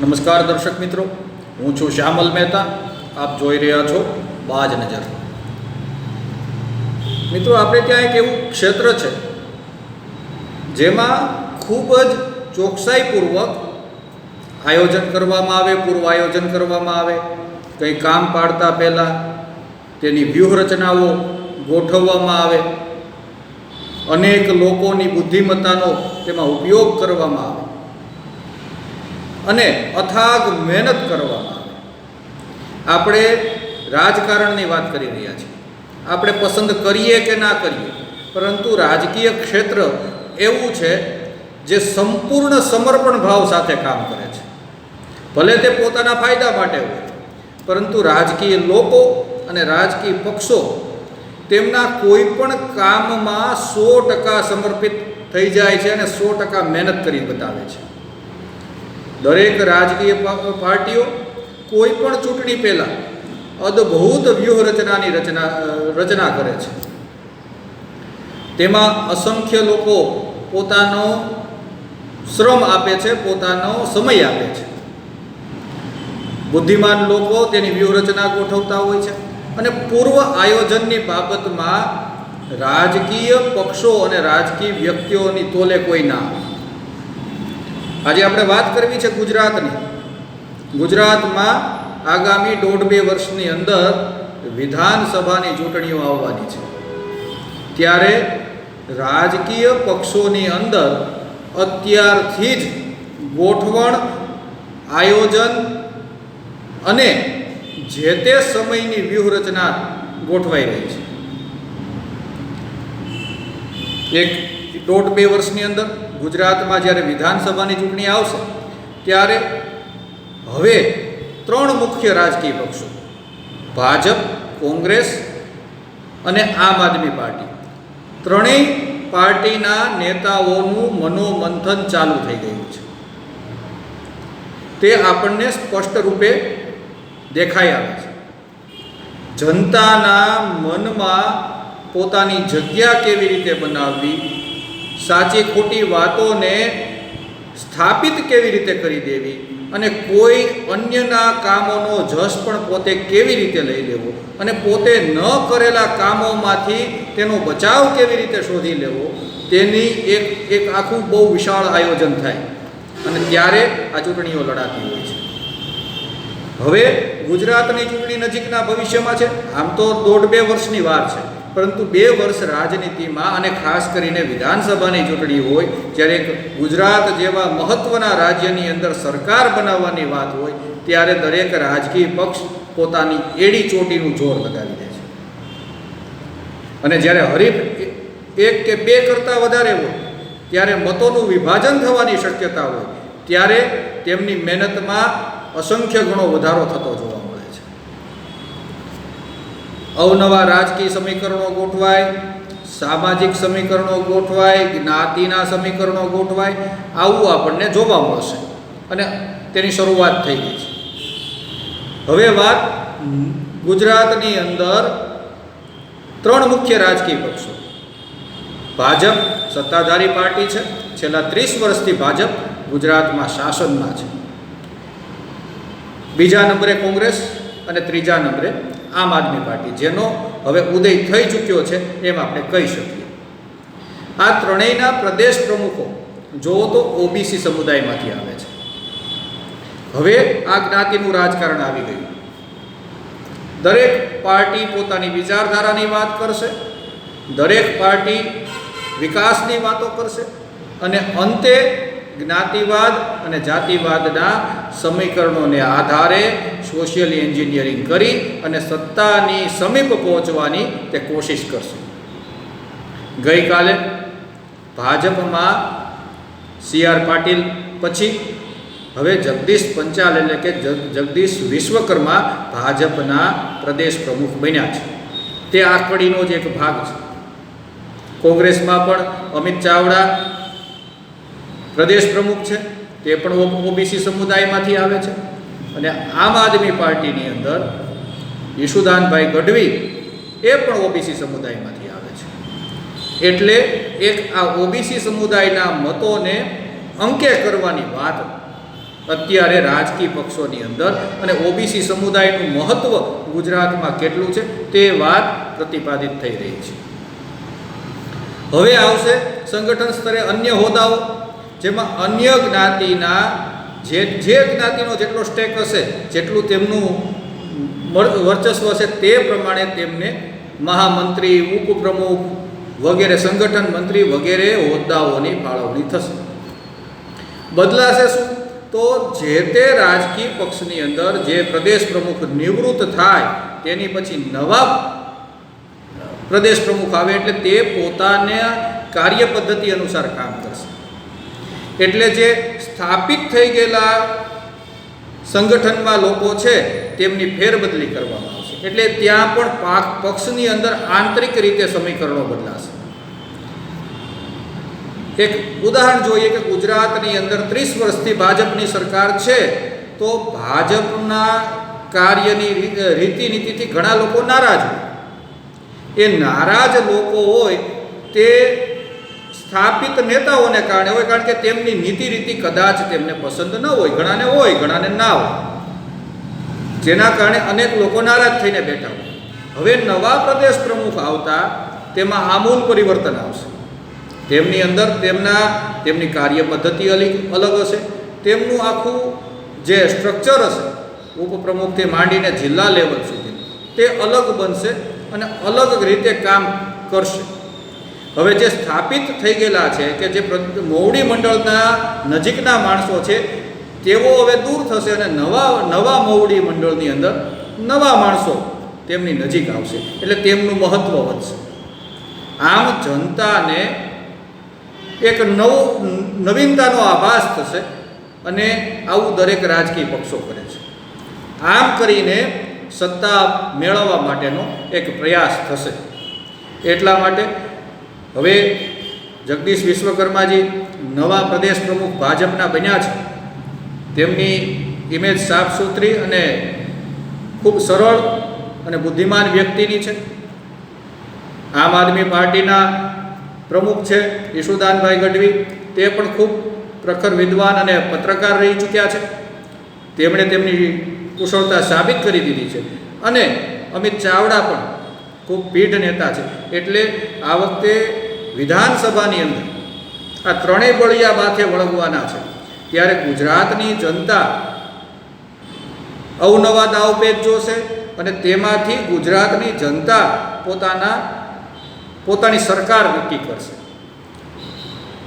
નમસ્કાર દર્શક મિત્રો, હું છું શ્યામલ મહેતા, આપ જોઈ રહ્યા છો બાજ નજર. મિત્રો, આપણે ત્યાં એક એવું ક્ષેત્ર છે, જેમાં ખૂબ જ ચોકસાઈપૂર્વક આયોજન કરવામાં આવે પૂર્વ આયોજન કરવામાં આવે, કંઈ કામ પાડતા પહેલાં તેની વ્યૂહરચનાઓ ગોઠવવામાં આવે, અનેક લોકોની બુદ્ધિમત્તાનો તેમાં ઉપયોગ કરવામાં આવે. અને અથાગ મહેનત કરવામાં આવે. આપણે રાજકારણની વાત કરી રહ્યા છીએ. આપણે પસંદ કરીએ કે ના કરીએ, પરંતુ રાજકીય ક્ષેત્ર એવું છે જે સંપૂર્ણ સમર્પણ ભાવ સાથે કામ કરે છે. ભલે તે પોતાના ફાયદા માટે હોય, પરંતુ રાજકીય લોકો અને રાજકીય પક્ષો તેમના કોઈ પણ કામમાં સો ટકા સમર્પિત થઈ જાય છે અને સો ટકા મહેનત કરી બતાવે છે. દરેક રાજકીય પાર્ટીઓ કોઈ પણ ચૂંટણી પહેલાં અદ્ભુત વ્યૂહરચનાની રચના રચના કરે છે. તેમાં અસંખ્ય લોકો પોતાનો શ્રમ આપે છે, પોતાનો સમય આપે છે. બુદ્ધિમાન લોકો તેની વ્યૂહરચના ગોઠવતા હોય છે અને પૂર્વ આયોજનની બાબતમાં રાજકીય પક્ષો અને રાજકીય વ્યક્તિઓની તોલે કોઈ ના આજે આપણે વાત કરવી છે ગુજરાતની. ગુજરાતમાં આગામી દોઢ બે વર્ષની અંદર વિધાનસભાની ચૂંટણીઓ આવવાની છે. ત્યારે રાજકીય પક્ષોની અંદર અત્યારથી જ ગોઠવણ, આયોજન અને જે તે સમયની વ્યૂહરચના ગોઠવાઈ રહી છે. એક દોઢ બે વર્ષની અંદર ગુજરાતમાં જ્યારે વિધાનસભાની ચૂંટણી આવશે, ત્યારે હવે ત્રણ મુખ્ય રાજકીય પક્ષો, ભાજપ, કોંગ્રેસ અને આમ આદમી પાર્ટી, ત્રણેય પાર્ટીના નેતાઓનું મનોમંથન ચાલુ થઈ ગયું છે. તે આપણને સ્પષ્ટ રૂપે દેખાઈ આવે છે. જનતાના મનમાં પોતાની જગ્યા કેવી રીતે બનાવવી સાચી ખોટી વાતોને સ્થાપિત કેવી રીતે કરી દેવી અને કોઈ અન્યના કામોનો જશ પણ પોતે કેવી રીતે લઈ લેવો અને પોતે ન કરેલા કામોમાંથી તેનો બચાવ કેવી રીતે શોધી લેવો તેની એક એક આખું બહુ વિશાળ આયોજન થાય. અને ત્યારે આ ચૂંટણીઓ લડાતી હોય છે. હવે ગુજરાતની ચૂંટણી નજીકના ભવિષ્યમાં છે. આમ તો દોઢ બે વર્ષની વાર છે. પરંતુ બે વર્ષ રાજનીતિમાં અને ખાસ કરીને વિધાનસભાની ચૂંટણી હોય, જ્યારે ગુજરાત જેવા મહત્ત્વના રાજ્યની અંદર સરકાર બનાવવાની વાત હોય, ત્યારે દરેક રાજકીય પક્ષ પોતાની એડી ચોટીનું જોર લગાવી દે છે. અને જ્યારે હરીફ એક કે બે કરતાં વધારે હોય, ત્યારે મતોનું વિભાજન થવાની શક્યતા હોય, ત્યારે તેમની મહેનતમાં અસંખ્ય ગણો વધારો થતો જોવા અવનવા રાજકીય સમીકરણો ગોઠવાય, સામાજિક સમીકરણો ગોઠવાય, જ્ઞાતિના સમીકરણો ગોઠવાય, આવું આપણને જોવા મળશે. અને તેની શરૂઆત થઈ ગઈ છે. હવે વાત ગુજરાતની અંદર ત્રણ મુખ્ય રાજકીય પક્ષો. ભાજપ સત્તાધારી પાર્ટી છે. છેલ્લા ત્રીસ વર્ષથી ભાજપ ગુજરાતમાં શાસનમાં છે. બીજા નંબરે કોંગ્રેસ અને ત્રીજા નંબરે આમ આદમી પાર્ટી. જેનો હવે ઉદય થઈ ચૂક્યો છે એમ આપણે કહી શકીએ. આ ત્રણેયના પ્રદેશ પ્રમુખો જોવો તો ઓબીસી સમુદાયમાંથી આવે છે. હવે આ જ્ઞાતિનું રાજકારણ આવી ગયું. દરેક પાર્ટી પોતાની વિચારધારાની વાત કરશે, દરેક પાર્ટી વિકાસની વાતો કરશે, અને અંતે જ્ઞાતિવાદ અને જાતિવાદના સમીકરણોને આધારે સોશિયલ એન્જિનિયરિંગ કરી અને સત્તાની સમીપ પહોંચવાની તે કોશિશ કરશે. ગઈકાલે ભાજપમાં સી આર પાટીલ, પછી હવે જગદીશ પંચાલ એટલે કે જગદીશ વિશ્વકર્મા ભાજપના પ્રદેશ પ્રમુખ બન્યા છે. તે આ જ એક ભાગ છે. કોંગ્રેસમાં પણ અમિત ચાવડા પ્રદેશ પ્રમુખ છે, તે પણ ઓબીસી સમુદાયમાંથી આવે છે. અને આમ આદમી પાર્ટીની અંદર યશુદાનભાઈ ગઢવી એ પણ ઓબીસી સમુદાયમાંથી આવે છે. એટલે એક આ ઓબીસી સમુદાયના મતોને અંકે કરવાની વાત અત્યારે રાજકીય પક્ષોની અંદર અને ઓબીસી સમુદાયનું મહત્વ ગુજરાતમાં કેટલું છે, તે વાત પ્રતિપાદિત થઈ રહી છે. હવે આવશે સંગઠન સ્તરે અન્ય હોદ્દાઓ. જેમાં અન્ય જ્ઞાતિના જે જે જ્ઞાતિનો જેટલો સ્ટેક હશે, જેટલું તેમનું વર્ચસ્વ હશે તે પ્રમાણે તેમને મહામંત્રી ઉપપ્રમુખ વગેરે, સંગઠન મંત્રી વગેરે હોદ્દાઓની ફાળવણી થશે. બદલાશે શું? તો જે તે રાજકીય પક્ષની અંદર જે પ્રદેશ પ્રમુખ નિવૃત્ત થાય, તેની પછી નવા પ્રદેશ પ્રમુખ આવે એટલે તે પોતાના કાર્ય પદ્ધતિ અનુસાર કામ કરશે. એટલે જે સ્થાપિત થઈ ગયેલા સંગઠનમાં લોકો છે, તેમની ફેરબદલી કરવામાં આવશે. એટલે ત્યાં પણ પાક પક્ષની અંદર આંતરિક રીતે સમીકરણો બદલાશે. એક ઉદાહરણ જોઈએ કે ગુજરાતની અંદર ત્રીસ વર્ષથી ભાજપની સરકાર છે, તો ભાજપના કાર્યની રીતિનીતિથી રીતિ નીતિથી ઘણા લોકો નારાજ હોય. એ નારાજ લોકો હોય તે સ્થાપિત નેતાઓને કારણે હોય, કારણ કે તેમની નીતિ રીતિ કદાચ તેમને પસંદ ન હોય. ઘણાને હોય, ઘણાને ના હોય. જેના કારણે અનેક લોકો નારાજ થઈને બેઠા હોય. હવે નવા પ્રદેશ પ્રમુખ આવતા તેમાં આમૂલ પરિવર્તન આવશે. તેમની અંદર તેમના, તેમની કાર્ય પદ્ધતિ અલગ અલગ હશે. તેમનું આખું જે સ્ટ્રક્ચર હશે, ઉપપ્રમુખથી માંડીને જિલ્લા લેવલ સુધી, તે અલગ બનશે અને અલગ રીતે કામ કરશે. હવે જે સ્થાપિત થઈ ગયેલા છે કે જે મોવડી મંડળના નજીકના માણસો છે, તેઓ હવે દૂર થશે અને નવા નવા મોવડી મંડળની અંદર નવા માણસો તેમની નજીક આવશે. એટલે તેમનું મહત્ત્વ વધશે. આમ જનતાને એક નવું, નવીનતાનો આભાસ થશે અને આવું દરેક રાજકીય પક્ષો કરે છે. આમ કરીને સત્તા મેળવવા માટેનો એક પ્રયાસ થશે. એટલા માટે હવે જગદીશ વિશ્વકર્માજી નવા પ્રદેશ પ્રમુખ ભાજપના બન્યા છે. તેમની ઇમેજ સાફ સુથરી અને ખૂબ સરળ અને બુદ્ધિમાન વ્યક્તિની છે. આમ આદમી પાર્ટીના પ્રમુખ છે ઈશુદાનભાઈ ગઢવી. તે પણ ખૂબ પ્રખર વિદ્વાન અને પત્રકાર રહી ચૂક્યા છે. તેમણે તેમની કુશળતા સાબિત કરી દીધી છે. અને અમિત ચાવડા પણ ખૂબ પીઢ નેતા છે. એટલે આ વખતે વિધાનસભાની અંદર આ ત્રણેય બળિયા માથે વળગવાના છે. ત્યારે ગુજરાતની જનતા અવનવા દાવપેચ જોશે અને તેમાંથી ગુજરાતની જનતા પોતાના, પોતાની સરકાર નક્કી કરશે.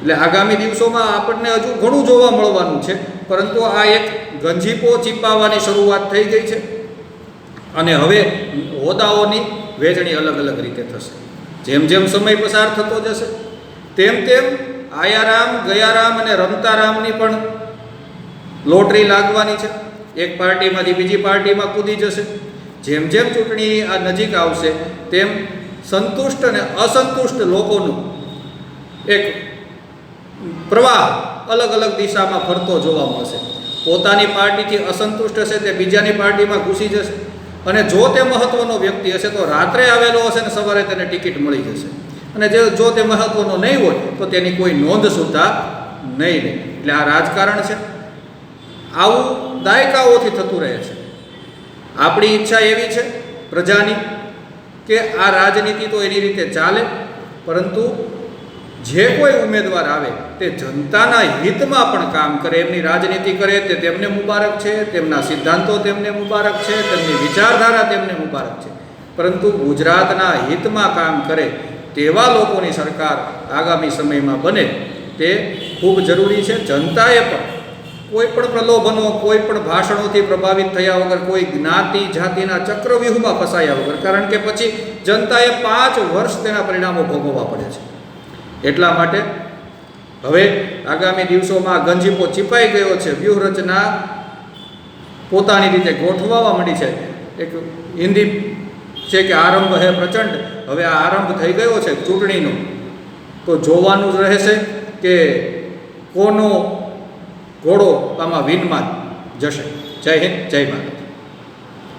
એટલે આગામી દિવસોમાં આપણને હજુ ઘણું જોવા મળવાનું છે, પરંતુ આ એક ગંજીપો ચીપાવવાની શરૂઆત થઈ ગઈ છે. અને હવે હોદ્દાઓની વહેંચણી અલગ અલગ રીતે થશે. જેમ જેમ સમય પસાર થતો જશે, તેમ તેમ આયારામ, ગયારામ અને રમતારામની પણ લોટરી લાગવાની છે. એક પાર્ટીમાંથી બીજી પાર્ટીમાં કૂદી જશે. જેમ જેમ ચૂંટણી આ નજીક આવશે, તેમ સંતુષ્ટ અને અસંતુષ્ટ લોકોનું એક પ્રવાહ અલગ અલગ દિશામાં ફરતો જોવા મળશે. પોતાની પાર્ટીથી અસંતુષ્ટ હશે, તે બીજાની પાર્ટીમાં ઘૂસી જશે. અને જો તે મહત્વનો વ્યક્તિ હશે તો રાત્રે આવેલો હશે ને સવારે તેને ટિકિટ મળી જશે. અને જે જો તે મહત્વનો નહીં હોય, તો તેની કોઈ નોંધ સુધા નહીં લે એટલે આ રાજકારણ છે. આવું દાયકાઓથી થતું રહે છે. આપણી ઈચ્છા એવી છે, પ્રજાની, કે આ રાજનીતિ તો એની રીતે ચાલે, પરંતુ જે કોઈ ઉમેદવાર આવે, તે જનતાના હિતમાં પણ કામ કરે, એમની રાજનીતિ કરે, તે તેમને મુબારક છે, તેમના સિદ્ધાંતો તેમને મુબારક છે, તેમની વિચારધારા તેમને મુબારક છે. પરંતુ ગુજરાતના હિતમાં કામ કરે તેવા લોકોની સરકાર આગામી સમયમાં બને, તે ખૂબ જરૂરી છે. જનતાએ પણ કોઈ પણ પ્રલોભનો, કોઈ પણ ભાષણોથી પ્રભાવિત થયા વગર, કોઈ જ્ઞાતિ જાતિના ચક્રવ્યૂહમાં ફસાયા વગર, કારણ કે પછી જનતાએ પાંચ વર્ષ તેના પરિણામો ભોગવવા પડે છે. એટલા માટે હવે આગામી દિવસોમાં ગંજીપો ચીપાઈ ગયો છે. વ્યૂહરચના પોતાની રીતે ગોઠવવા માંડી છે. એક હિન્દી છે કે આરંભ હે પ્રચંડ. હવે આ આરંભ થઈ ગયો છે ચૂંટણીનો. તો જોવાનું જ રહેશે કે કોનો ઘોડો આમાં વિનમાં જશે. જય હિન્દ, જય ભારત.